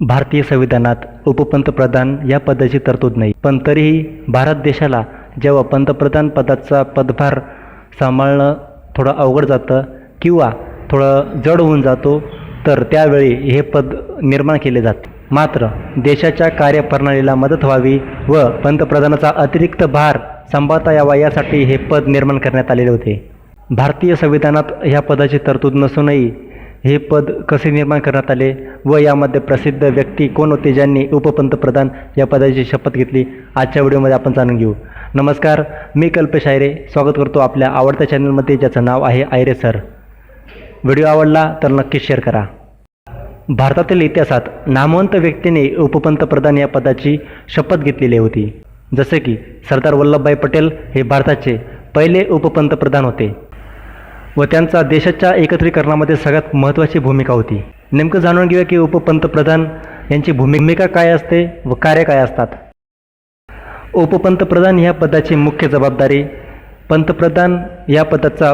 भारतीय संविधानात उपपंतप्रधान या पदाची तरतूद नाही. पण तरीही भारत देशाला जेव्हा पंतप्रधान पदाचा पदभार सांभाळणं थोडं अवघड जातं किंवा थोडं जड होऊन जातो तर त्यावेळी हे पद निर्माण केले जाते. मात्र देशाच्या कार्यप्रणालीला मदत व्हावी व पंतप्रधानाचा अतिरिक्त भार सांभाळता यावा यासाठी हे पद निर्माण करण्यात आलेले होते. भारतीय संविधानात ह्या पदाची तरतूद नसूनही हे पद कसे निर्माण करण्यात आले व यामध्ये प्रसिद्ध व्यक्ती कोण होते ज्यांनी उपपंतप्रधान या पदाची शपथ घेतली? आजच्या व्हिडिओमध्ये आपण जाणून घेऊ. नमस्कार मी कल्पेश आयरे. स्वागत करतो आपल्या आवडत्या चॅनलमध्ये ज्याचं नाव आहे आयरे सर. व्हिडिओ आवडला तर नक्की शेअर करा. भारतातील इतिहासात नामवंत व्यक्तीने उपपंतप्रधान या पदाची शपथ घेतलेली होती. जसे की सरदार वल्लभभाई पटेल हे भारताचे पहिले उपपंतप्रधान होते. व त्यांचा देशाच्या एकत्रीकरणामध्ये सगळ्यात महत्त्वाची भूमिका होती. नेमकं जाणून घेऊया की उपपंतप्रधान यांची भूमिका काय असते व कार्य काय असतात. उपपंतप्रधान ह्या पदाची मुख्य जबाबदारी पंतप्रधान या पदाचा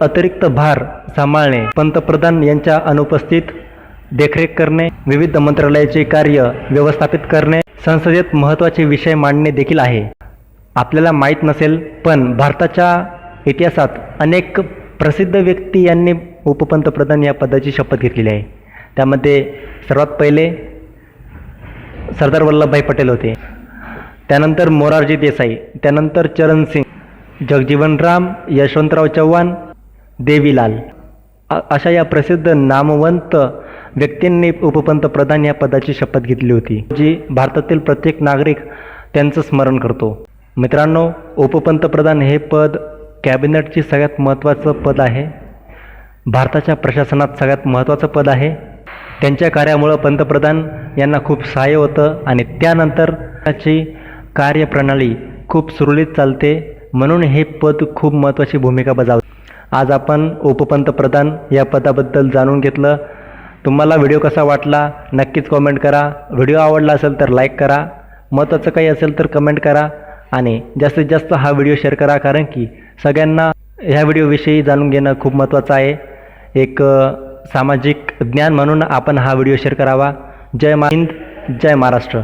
अतिरिक्त भार सांभाळणे पंतप्रधान यांच्या अनुपस्थित देखरेख करणे विविध मंत्रालयाचे कार्य व्यवस्थापित करणे संसदेत महत्त्वाचे विषय मांडणे देखील आहे. आपल्याला माहीत नसेल पण भारताच्या इतिहासात अनेक प्रसिद्ध व्यक्ती यांनी उपपंतप्रधान या पदाची शपथ घेतलेली आहे. त्यामध्ये सर्वात पहिले सरदार वल्लभभाई पटेल होते. त्यानंतर मोरारजी देसाई त्यानंतर चरणसिंग जगजीवनराम यशवंतराव चव्हाण देवीलाल. अशा या प्रसिद्ध नामवंत व्यक्तींनी उपपंतप्रधान या पदाची शपथ घेतली होती जी भारतातील प्रत्येक नागरिक त्यांचं स्मरण करतो. मित्रांनो उपपंतप्रधान हे पद कॅबिनेटची सगळ्यात महत्त्वाचं पद आहे. भारताच्या प्रशासनात सगळ्यात महत्त्वाचं पद आहे. त्यांच्या कार्यामुळं पंतप्रधान यांना खूप सहाय्य होतं आणि त्यानंतर त्याची कार्यप्रणाली खूप सुरळीत चालते. म्हणून हे पद खूप महत्त्वाची भूमिका बजावते. आज आपण उपपंतप्रधान या पदाबद्दल जाणून घेतलं. तुम्हाला व्हिडिओ कसा वाटला नक्कीच कॉमेंट करा. व्हिडिओ आवडला असेल तर लाईक करा. महत्त्वाचं काही असेल तर कमेंट करा आणि जास्तीत जास्त हा व्हिडिओ शेअर करा कारण की सगळ्यांना ह्या व्हिडिओविषयी जाणून घेणं खूप महत्त्वाचं आहे. एक सामाजिक ज्ञान म्हणून आपण हा व्हिडिओ शेअर करावा. जय मा हिंद जय महाराष्ट्र.